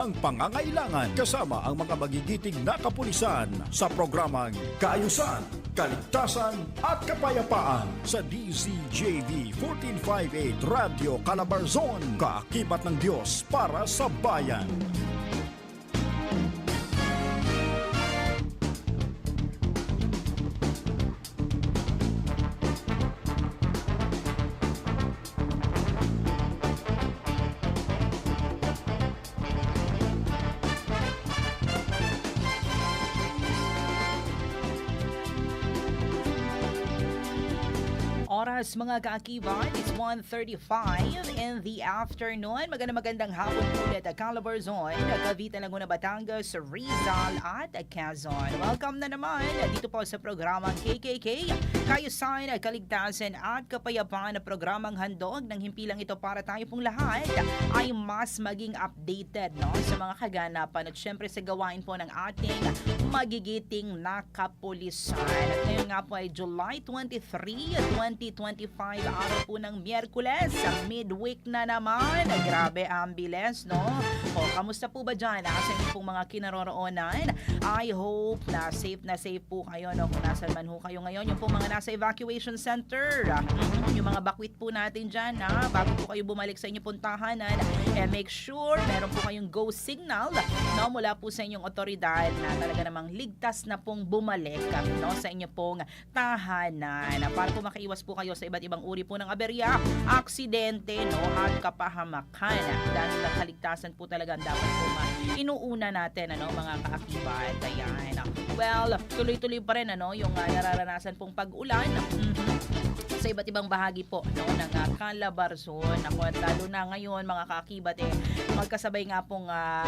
ang pangangailangan kasama ang mga magigiting na kapulisan sa programang Kaayusan, Kaligtasan at Kapayapaan sa DZJV 1458 Radio Calabarzon, kaakibat ng Diyos para sa bayan. Oras mga kaakiban, it's 1.35 in the afternoon. Magandang magandang hapon po ulit at Calabarzon, Cavite, Laguna, Batangas, Rizal at Quezon. Welcome na naman dito po sa programang KKK, Kayusan, Kaligtasan at Kapayapaan na programang handog ng himpilang ito para tayo pong lahat ay mas maging updated no, sa mga kaganapan at syempre sa gawain po ng ating magigiting na kapulisan. At ngayon nga po ay July 23, 2025, araw po ng Miyerkules, midweek na naman. Grabe ang no? O, kamusta po ba dyan? Nasa inyo pong mga kinaroroonan? I hope na safe na safe po kayo, no? Kung nasan man ho kayo ngayon, yung pong mga nasa evacuation center, Mhm, yung mga bakwit po natin dyan, ha? Bago po kayo bumalik sa inyong puntahanan, eh, make sure meron po kayong go signal, no? Mula po sa inyong otoridad na talaga namang ligtas na pong bumalik, no? Sa inyo pong tahanan. Para po makaiwas po kayo sa iba't ibang uri po ng aberya, aksidente, no? At kapahamakan. Dahil ang kaligtasan po talaga ang dapat po ma- inuuna natin, ano? Mga kaakibat. Ayan. Well, tuloy-tuloy pa rin, ano? Yung ah, nararanasan pong pag-ulan. Mhm sa iba't ibang bahagi po no, ng uh, Calabarzon. Ako, at lalo na ngayon mga kaakibat eh, magkasabay nga pong ah,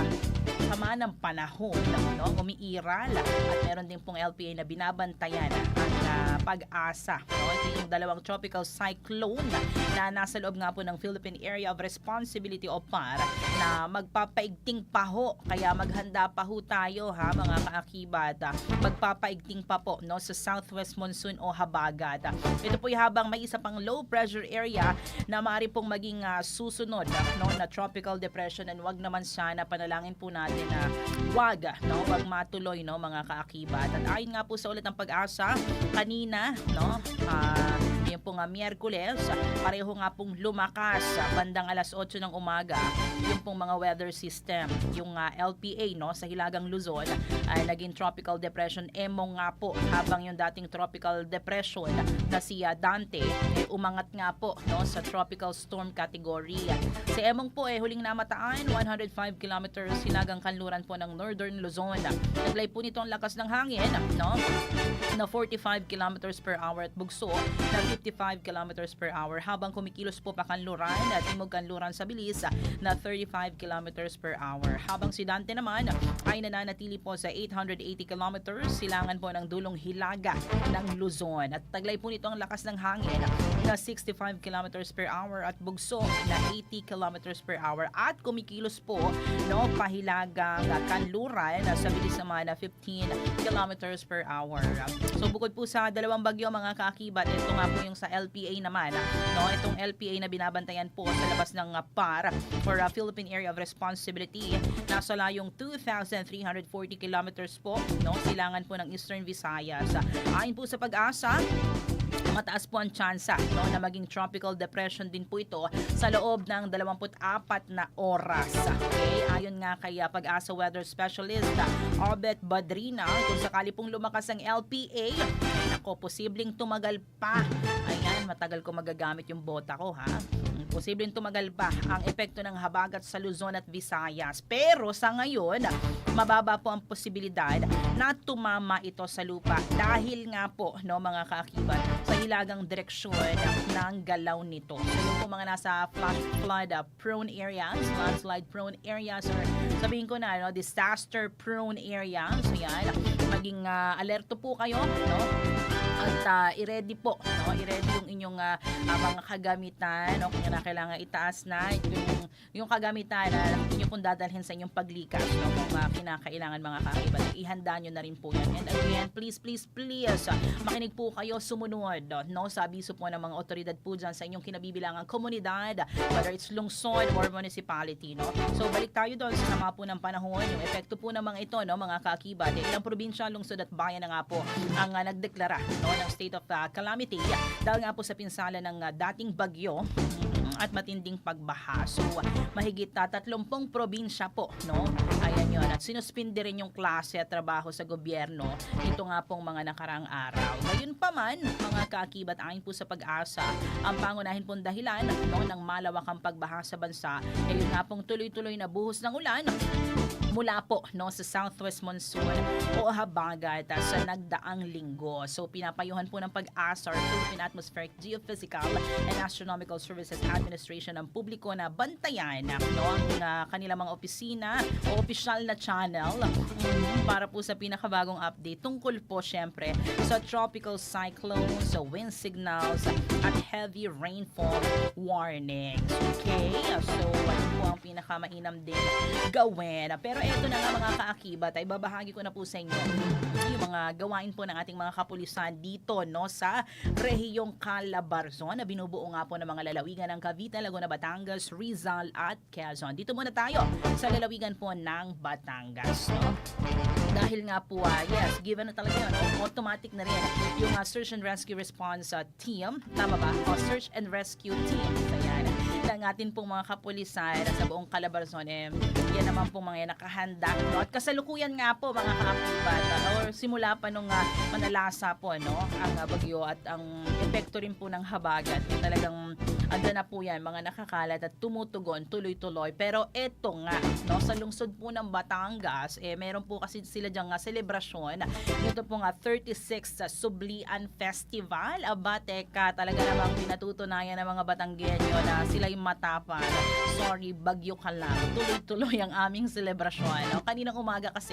sama ng panahon, no, umiiral at meron din pong LPA na binabantayan ang pag-asa. No? Ito yung dalawang tropical cyclone na nasa loob nga po ng Philippine Area of Responsibility o PAR na magpapaigting pa ho. Kaya maghanda pa ho tayo ha mga kaakibat. Magpapaigting pa po no, sa southwest monsoon o habagat. Ito po habang may isa pang low pressure area na maaari pong maging ah, susunod no, na tropical depression and wag naman sana panalangin po natin na wag no, wag matuloy no mga kaakibat. At ayon nga po sa ulit ng pag-asa kanina no, ah, yun po nga Miyerkules, pareho nga pong lumakas sa bandang alas 8 ng umaga yung pong mga weather system. Yung ah, LPA no, sa Hilagang Luzon ay naging tropical depression emo nga po habang yung dating tropical depression na si ah, Dante eh, umangat nga po no, sa tropical storm category. Si Emong po eh huling namataan 105 kilometers hilagang kanluran po ng Northern Luzon. Naglay po nito ang lakas ng hangin no, na 45 kilometers per hour at bugso na 55 kilometers per hour habang kumikilos po pa kanluran at timog kanluran sa bilis na 35 kilometers per hour. Habang si Dante naman ay nananatili po sa 880 kilometers silangan po ng dulong hilaga ng Luzon. At taglay po nito ang lakas ng hangin na 65 kilometers per hour at bugso na 80 kilometers per hour at kumikilos po no pahilagang kanluran sa bilis naman na 15 kilometers per hour. So bukod po sa dalawang bagyo mga kaakibat, ito nga po yung sa LPA naman. No, itong LPA na binabantayan po sa labas ng uh, PAR for uh, Philippine Area of Responsibility nasa layong 2,340 kilometers po, no, silangan po ng Eastern Visayas. Ayon po sa pag-asa, mataas po ang tsansa no, na maging tropical depression din po ito sa loob ng 24 na oras. Okay? Ayon nga kay uh, pag-asa weather specialist Obet Badrina, kung sakali pong lumakas ang LPA, nako, posibleng tumagal pa. Ayan, matagal ko magagamit yung bota ko ha. Mm, Posibleng tumagal pa ang epekto ng habagat sa Luzon at Visayas. Pero sa ngayon, mababa po ang posibilidad na tumama ito sa lupa dahil nga po no mga kaakibat sa hilagang direksyon ng galaw nito. So yung po mga nasa flash flood uh, prone areas, landslide prone areas or sabihin ko na no, disaster prone areas. So yan, maging uh, alerto po kayo no at uh, i-ready po, no? I-ready yung inyong uh, uh, mga kagamitan, no? Kung na kailangan itaas na yung yung kagamitan na hindi nyo pong dadalhin sa inyong paglikas no, kung uh, kinakailangan mga kaakibat, ihanda nyo na rin po yan. And again, please, please, please, uh, makinig po kayo sumunod no, sa abiso po ng mga otoridad po dyan sa inyong kinabibilangang komunidad, whether it's lungsod or municipality. No? So balik tayo doon sa sama po ng panahon, yung epekto po ng mga ito, no, mga kaakibat. Eh, ilang probinsya, lungsod at bayan na nga po ang uh, nagdeklara no, ng state of uh, calamity dahil nga po sa pinsala ng uh, dating bagyo mm, at matinding pagbaha. So, mahigit uh, 30 probinsya po, no? Yun. At sinuspindi rin yung klase at trabaho sa gobyerno ito nga pong mga nakaraang araw. Ngayon pa man, mga kaakibat ayon po sa pag-asa, ang pangunahin pong dahilan no, ng malawakang pagbaha sa bansa ay yun nga pong tuloy-tuloy na buhos ng ulan mula po no sa southwest monsoon o habagat sa nagdaang linggo. So pinapayuhan po ng pag-asa or Philippine Atmospheric Geophysical and Astronomical Services Administration ng publiko na bantayan no ang uh, kanilang mga opisina o opisyal na channel mm, para po sa pinakabagong update tungkol po syempre sa tropical cyclones, sa wind signals at heavy rainfall warnings. Okay? So ano po ang pinakamainam din gawin. Pero eto na nga mga kaakibat ay babahagi ko na po sa inyo yung mga gawain po ng ating mga kapulisan dito no sa rehiyong Calabarzon na binubuo nga po ng mga lalawigan ng Cavite, Laguna, Batangas, Rizal at Quezon. Dito muna tayo sa lalawigan po ng Batangas. No? Dahil nga po, ah, yes, given na talaga yun, no? automatic na rin yung ah, Search and Rescue Response ah, Team, tama ba? O Search and Rescue Team. So yan, ng atin pong mga kapulisan sa buong Calabarzon, eh, yan naman pong mga nakahanda. No? At kasalukuyan nga po mga kaakibat, ah, or simula pa nung uh, manalasa po, no? ang ah, bagyo at ang epekto rin po ng habagat. Yung talagang anda na po yan, mga nakakalat at tumutugon tuloy-tuloy. Pero eto nga, no, sa lungsod po ng Batangas, eh, meron po kasi sila dyan nga selebrasyon. Ito po nga 36th sa Sublian Festival. Aba, teka, talaga namang pinatutunayan ng mga Batanggenyo na sila'y matapang. Sorry, bagyo ka lang. Tuloy-tuloy ang aming selebrasyon. No? Kaninang umaga kasi,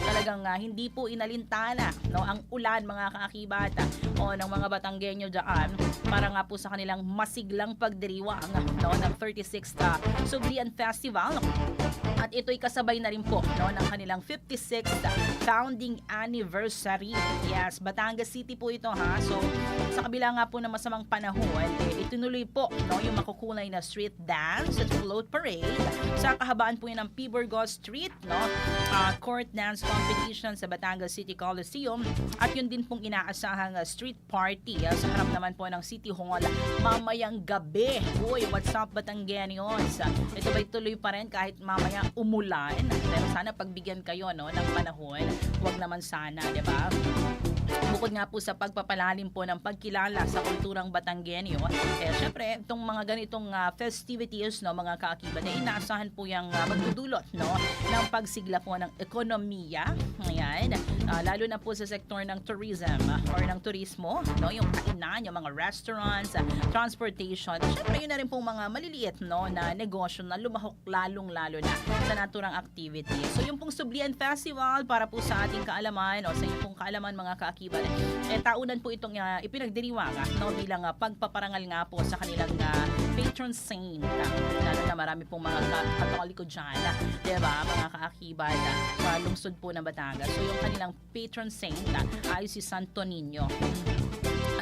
talagang uh, hindi po inalintana no, ang ulan mga kaakibata o ng mga Batanggenyo dyan para nga po sa kanilang masiglang pagdiriwang no, ng 36th uh, Sublian Festival. At ito'y kasabay na rin po no, ng kanilang 56th founding anniversary. Yes, Batangas City po ito ha. So, sa kabila nga po ng masamang panahon, eh, itinuloy po no, yung makukulay na street dance at float parade sa kahabaan po yun ng P. Burgos Street, no? Uh, court dance competition sa Batangas City Coliseum at yun din pong inaasahang uh, street party uh, sa harap naman po ng City Hall mamayang gabi. Uy, what's up Batangueños? Ito ba'y tuloy pa rin kahit mamaya umulan? Pero sana pagbigyan kayo no, ng panahon. Huwag naman sana, di ba? Bukod nga po sa pagpapalalim po ng pagkilala sa kulturang Batanggenyo, eh syempre itong mga ganitong uh, festivities no mga kaakibat eh inaasahan po yung uh, magdudulot no ng pagsigla po ng ekonomiya. Ayan, uh, lalo na po sa sektor ng tourism uh, or ng turismo, no yung kainan, yung mga restaurants, uh, transportation. Syempre yun na rin pong mga maliliit no na negosyo na lumahok lalong-lalo na sa naturang activity. So yung pong Sublian Festival para po sa ating kaalaman o sa inyong pong kaalaman mga kaakibat, eh taunan po itong uh, ipinagdiriwang uh, no, bilang uh, pagpaparangal nga po sa kanilang uh, patron saint. Uh, lalo na marami pong mga katoliko dyan, uh, di ba, mga kaakibat uh, sa lungsod po ng Batangas. So yung kanilang patron saint uh, ay si Santo Niño.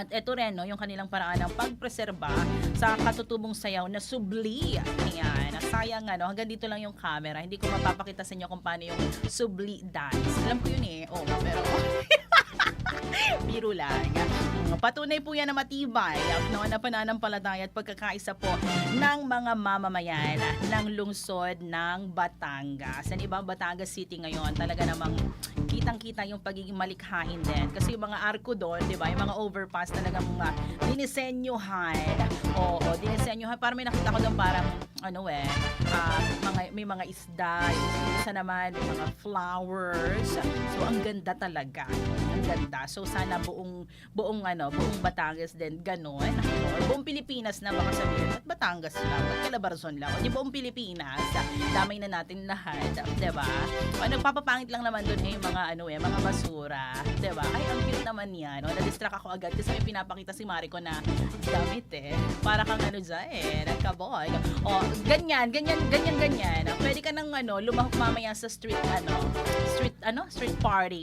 At ito rin, no, yung kanilang paraan ng pagpreserba sa katutubong sayaw na subli. Ayan. Sayang, ano, hanggang dito lang yung camera. Hindi ko mapapakita sa inyo kung paano yung subli dance. Alam ko yun eh. Oh, pero... Biro lang. Patunay po yan na matibay no, na pananampalataya at pagkakaisa po ng mga mamamayan ng lungsod ng Batangas. Sa ibang Batangas City ngayon, talaga namang kitang-kita yung pagiging malikhain din. Kasi yung mga arko doon, di ba, yung mga overpass talaga mga dinisenyohan. Oo, dinisenyohan. Parang may nakita ko doon parang, ano eh, uh, mga, may mga isda, isa naman, may mga flowers. So, ang ganda talaga. Ang ganda. So, sana buong, buong, ano, buong Batangas din, ganun. Or buong Pilipinas na baka sabihin, at Batangas lang, at Calabarzon lang. O, di buong Pilipinas, damay na natin lahat. Di ba? O, nagpapapangit lang naman doon eh, mga ano eh, mga basura. 'Di ba? Ay, ang cute naman yan. O, na-distract ako agad kasi may pinapakita si Mariko na gamit eh. Para kang ano dyan eh, nagkaboy. O, ganyan, ganyan, ganyan, ganyan. Pwede ka nang ano, lumahok mamaya sa street, ano, street, ano, street party.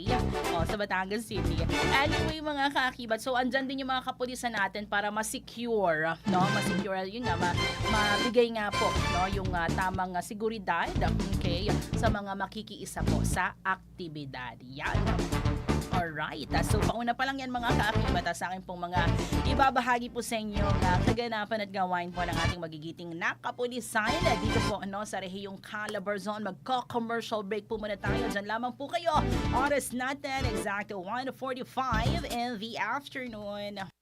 O, sa Batangas City. Anyway, mga kakibat, so andyan din yung mga kapulisan natin para ma-secure, no? Ma-secure, yun nga, ma- mabigay nga po, no? Yung ah, tamang ah, seguridad, okay, sa mga makikiisa po sa aktibidad. Yan. Alright. Ah, So, pauna pa lang yan mga kaakibat sa akin pong mga ibabahagi po sa inyo na kaganapan at gawain po ng ating magigiting na kapulisan. Ah, Dito po ano, sa rehiyong Calabarzon. Magko-commercial break po muna tayo. Diyan lamang po kayo. Oras natin, exacto 1.45 in the afternoon.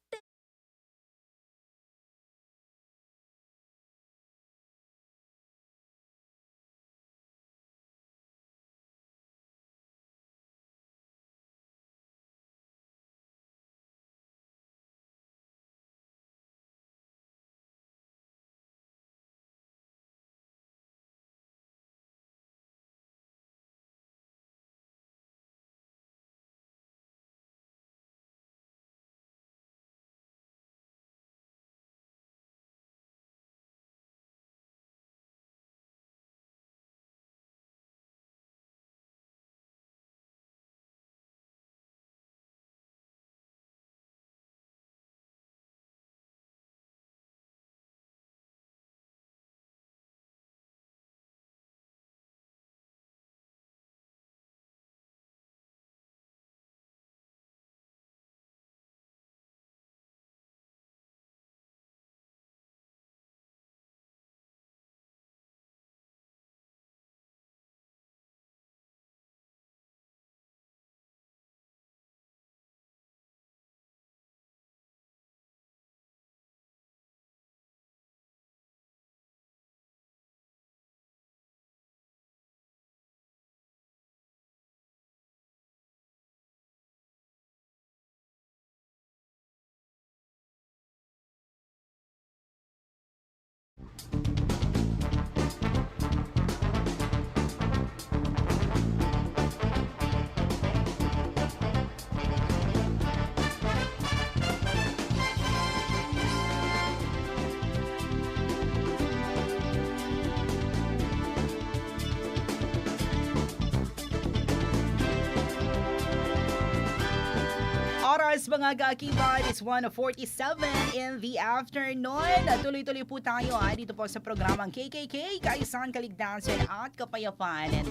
Mga kakibat, it's 1.47 in the afternoon. Tuloy-tuloy po tayo ah, dito po sa programang KKK, Kaisan Kaligtasan at Kapayapaan. And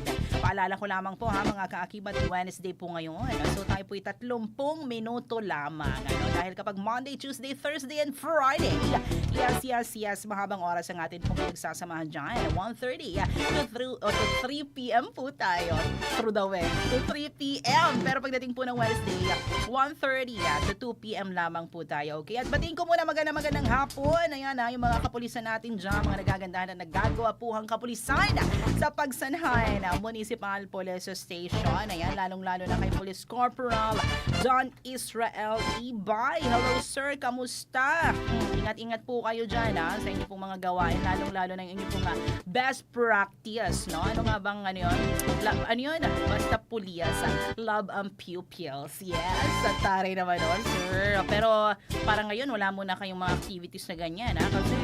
paalala ko lamang po ha mga kaakibat, Wednesday po ngayon. So tayo po 30 minuto lamang. Ano? Dahil kapag Monday, Tuesday, Thursday, and Friday, yes, yes, yes, mahabang oras ang atin pong pinagsasamahan dyan. 1.30 to, through, o to 3 p.m. po tayo. Through the way. To 3 p.m. Pero pagdating po ng Wednesday, 1.30 ah, to 2 p.m. lamang po tayo. Okay? At batiin ko muna magandang magandang hapon. Ayan na, yung mga kapulisan natin dyan, mga nagagandahan na naggagawa po ang kapulisan sa pagsanhay na Municipal Police Station. Ayan, lalong-lalo na kay Police Corporal John Israel Ibay. Hello sir, kamusta? Ingat-ingat po kayo dyan ha, sa inyo pong mga gawain, lalong-lalo na yung inyo pong ah, best practice. No? Ano nga bang ano yun? La- ano yun? Basta pulias. Love ang pupils. Yes, at taray naman nun, sir. Pero para ngayon, wala muna kayong mga activities na ganyan ha, kasi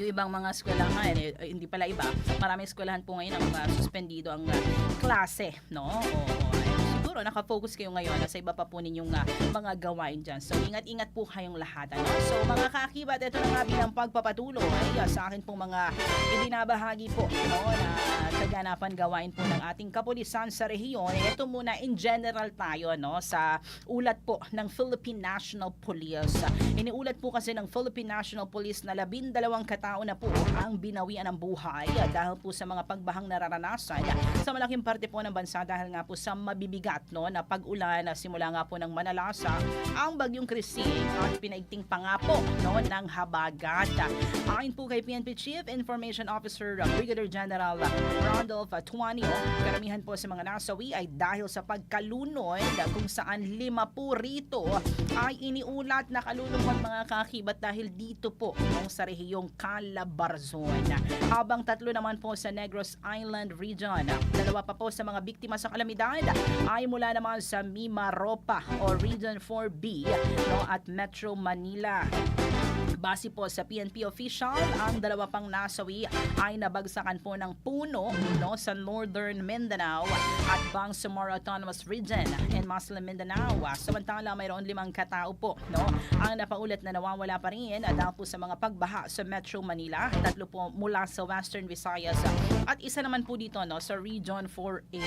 yung ibang mga eskwelahan, eh, eh, hindi pala iba, maraming eskwelahan po ngayon ang uh, suspendido ang uh, klase, no? Oo, siguro nakafocus kayo ngayon sa iba pa po ninyong uh, mga gawain dyan. So, ingat-ingat po kayong lahat. Ano? So, mga kakibat, ito na nga bilang pagpapatuloy ay, uh, sa akin pong mga ibinabahagi po no, na kaganapan gawain po ng ating kapulisan sa rehiyon. Eh, ito muna in general tayo no, sa ulat po ng Philippine National Police. Iniulat po kasi ng Philippine National Police na labindalawang katao na po ang binawian ng buhay dahil po sa mga pagbahang nararanasan sa malaking parte po ng bansa dahil nga po sa mabibigat no na pag-ulan na simula nga po ng manalasa ang bagyong Christine at pinaigting pangapo no ng habagat. Ayon po kay PNP Chief Information Officer Brigadier General Randolph Tuanio, karamihan po sa mga nasawi ay dahil sa pagkalunod kung saan lima po rito ay iniulat na kalulunod mga kakibat dahil dito po nung sa rehiyong Calabarzon. Habang tatlo naman po sa Negros Island Region. Dalawa pa po sa mga biktima sa kalamidad ay mula naman sa Mimaropa o Region 4B no, at Metro Manila. Base po sa PNP official, ang dalawa pang nasawi ay nabagsakan po ng puno no, sa Northern Mindanao at Bangsamoro Autonomous Region in Muslim Mindanao. Samantala, mayroon limang katao po no, ang napaulat na nawawala pa rin dahil po sa mga pagbaha sa Metro Manila. Tatlo po mula sa Western Visayas at isa naman po dito no, sa Region 4A.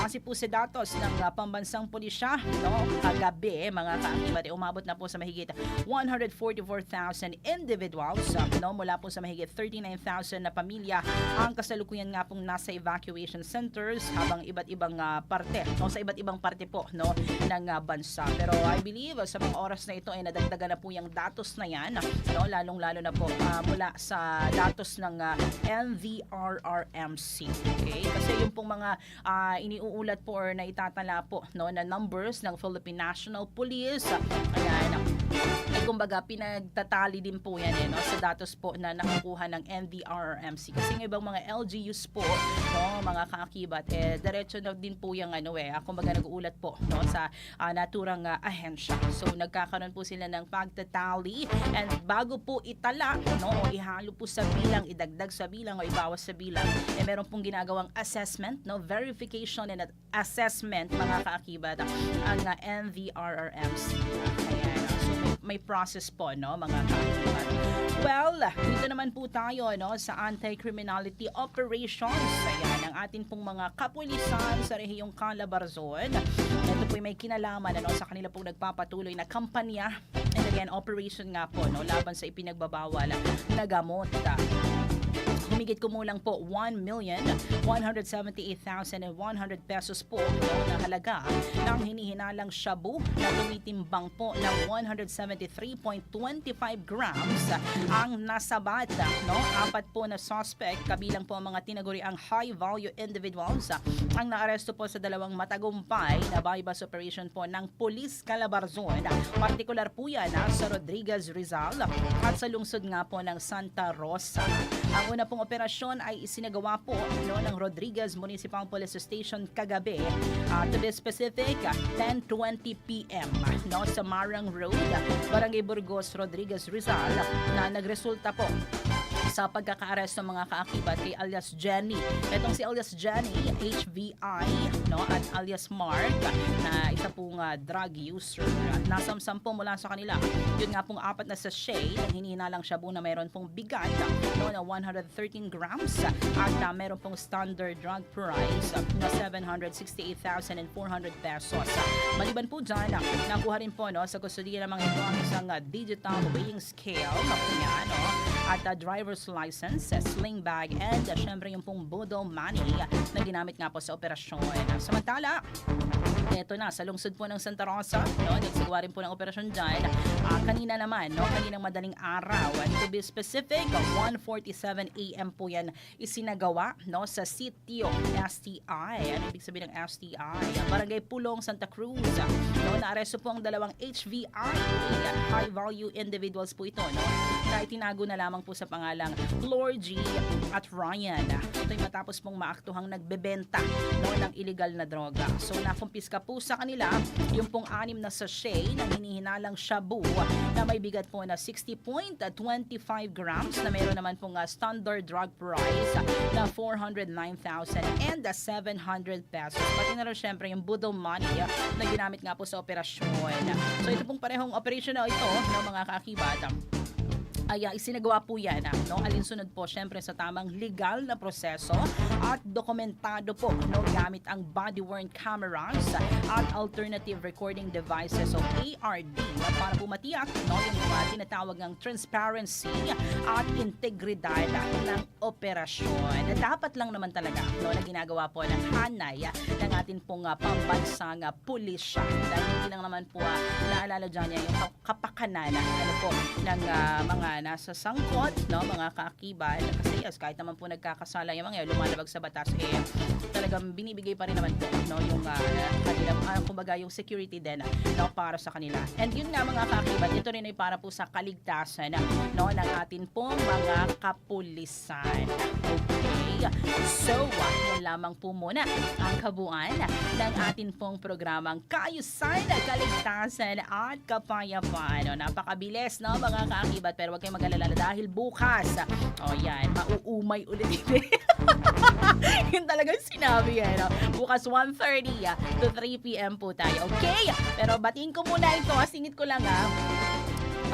Base po sa datos ng uh, pambansang pulisya, no, kagabi mga kaakibat, eh, umabot na po sa mahigit 144,000 individuals uh, no, mula po sa mahigit 39,000 na pamilya ang kasalukuyan nga pong nasa evacuation centers habang iba't ibang uh, parte no, sa iba't ibang parte po no, ng uh, bansa. Pero I believe sa mga oras na ito ay nadagdagan na po yung datos na yan no, lalong-lalo na po uh, mula sa datos ng uh, NVRRMC. Okay? Kasi yung pong mga uh, iniuulat po or na itatala po no, na numbers ng Philippine National Police. Ay kumbaga pinagtatali din po yan eh, no, sa datos po na nakukuha ng NVRMC. Kasi ng ibang mga LGUs po, no, mga kaakibat, eh, diretso na din po yung ano eh, ah, kumbaga nag-uulat po no, sa ah, naturang ah, ahensya. So nagkakaroon po sila ng pagtatali and bago po itala, no, o ihalo po sa bilang, idagdag sa bilang o ibawas sa bilang, eh meron pong ginagawang assessment, no, verification and assessment mga kaakibat ang uh, NVRRMC. Ayan. May, process po no mga kaibigan. Well, dito naman po tayo no sa anti-criminality operations. Ayan ang atin pong mga kapulisan sa rehiyong Calabarzon. Ito po may kinalaman ano sa kanila pong nagpapatuloy na kampanya and again operation nga po no laban sa ipinagbabawal na gamot. Humigit kumulang po 1,178,100 pesos po na halaga ng hinihinalang shabu na tumitimbang po ng 173.25 grams ang nasabat. No? Apat po na suspect, kabilang po ang mga tinaguri ang high-value individuals ang naaresto po sa dalawang matagumpay na bypass operation po ng Police Calabarzon. Partikular po yan ah, sa Rodriguez Rizal at sa lungsod nga po ng Santa Rosa. Ang una pong operasyon ay isinagawa po no, ng Rodriguez Municipal Police Station kagabi. Uh, to be specific, ah, 10.20 p.m. No, sa Marang Road, Barangay Burgos, Rodriguez Rizal na nagresulta po sa pagkakaaresto ng mga kaakibat kay alias Jenny. Itong si alias Jenny, HVI, no, at alias Mark, na isa pong uh, drug user. Nasamsam po mula sa kanila. Yun nga pong apat na sachet ng hinihinalang shabu na mayroon pong bigat no, na 113 grams at uh, mayroon pong standard drug price na 768,400 pesos. Maliban po dyan, nakuha rin po no, sa kustudiya ng mga ito ang isang uh, digital weighing scale na po niya, no, at uh, driver's license, sling bag, and uh, syempre yung pong Bodo money na ginamit nga po sa operasyon. Samantala, Ito na, sa lungsod po ng Santa Rosa, no, nagsagawa rin po ng operasyon dyan. Ah, kanina naman, no, kaninang madaling araw, and to be specific, 1.47 a.m. po yan isinagawa no, sa sitio STI. Ano ibig sabihin ng STI? Barangay Pulong, Santa Cruz. No, naaresto po ang dalawang HVI at high-value individuals po ito no, na itinago na lamang po sa pangalang Floor G at Ryan. Ito'y matapos pong maaktuhang nagbebenta no, ng illegal na droga. So nakumpiska po sa kanila yung pong anim na sachet ng hinihinalang shabu na may bigat po na 60.25 grams na mayroon naman pong uh, standard drug price na 409,000 and uh, 700 pesos. Pati na rin syempre yung Budo money uh, na ginamit nga po sa operasyon. So ito pong parehong operation na ito ng mga kaakibat ay uh, isinagawa po yan ah, no? alinsunod po syempre sa tamang legal na proseso at dokumentado po no, gamit ang body-worn cameras at alternative recording devices o ARD para po matiyak no, yung mga tinatawag ng transparency at integridad ng operasyon. Dapat lang naman talaga no, na ginagawa po ng hanay ng atin pong uh, pambansang uh, pulisya. Dahil hindi lang naman po uh, naalala dyan niya yung ka- kapakanan ano po, ng uh, mga nasa sangkot, no, mga kaakibat. Kasi yes, kahit naman po nagkakasala yung mga lumalabag sa batas, eh, talagang binibigay pa rin naman po no, yung uh, kanilang, uh, kumbaga yung security din no, para sa kanila. And yun nga mga kaakibat, ito rin ay para po sa kaligtasan no, ng atin pong mga kapulisan. Okay. So, yun lamang po muna ang kabuuan ng atin pong programang Kaayusan, Kaligtasan at Kapayapaan. No, napakabilis, no, mga kaakibat. Pero huwag kayong mag-alala dahil bukas, oh yan, mauumay ulit. Yun talaga yung sinabi eh, no? Bukas 1.30 ah, to 3 p.m. po tayo. Okay? Pero batiin ko muna ito. Singit ko lang ah.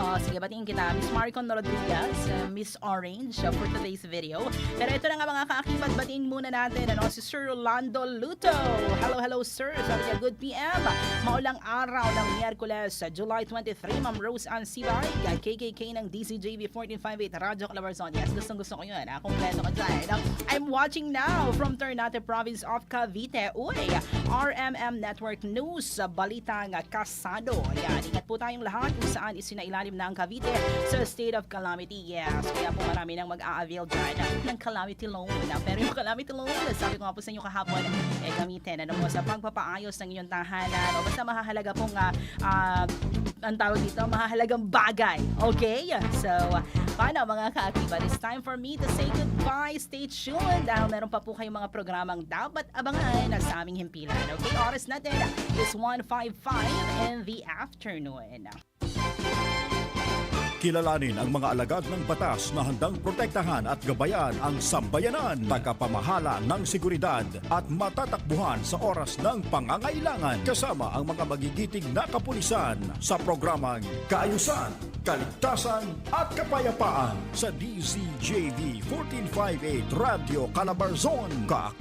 Oh, sige, batiin kita. Miss Maricon Rodriguez, uh, Miss Orange uh, for today's video. Pero ito na nga mga kaakibat, batiin muna natin ano, si Sir Rolando Luto. Hello, hello sir. Sabi niya, good PM. Maulang araw ng Miyerkules, uh, July 23, Ma'am Rose Ann Sibay, uh, KKK ng DCJV 1458, Radyo Calabarzon. Yes, gustong gusto ko yun. Ah, kompleto ka dyan. I'm watching now from Ternate Province of Cavite. Uy, RMM Network News, uh, Balitang uh, Kasado. Yan, ingat po tayong lahat kung saan isinailalim na ang Cavite sa state of calamity. Yes, kaya po marami nang mag-a-avail dyan ng calamity loan. Pero yung calamity loan, sabi ko nga po sa inyo kahapon, eh gamitin ano po sa pagpapaayos ng inyong tahanan o basta mahahalaga pong uh, uh, ang tawag dito, mahahalagang bagay. Okay? So, uh, paano mga kaakibat? It's time for me to say goodbye. Stay tuned dahil meron pa po kayong mga programang dapat abangan sa aming himpilan. Okay? Oras natin is 1.55 in the afternoon. Kilalanin ang mga alagad ng batas na handang protektahan at gabayan ang sambayanan, tagapamahala ng seguridad at matatakbuhan sa oras ng pangangailangan kasama ang mga magigiting na kapulisan sa programang Kaayusan, Kaligtasan at Kapayapaan sa DZJV 1458 Radio Calabarzon, Kaaki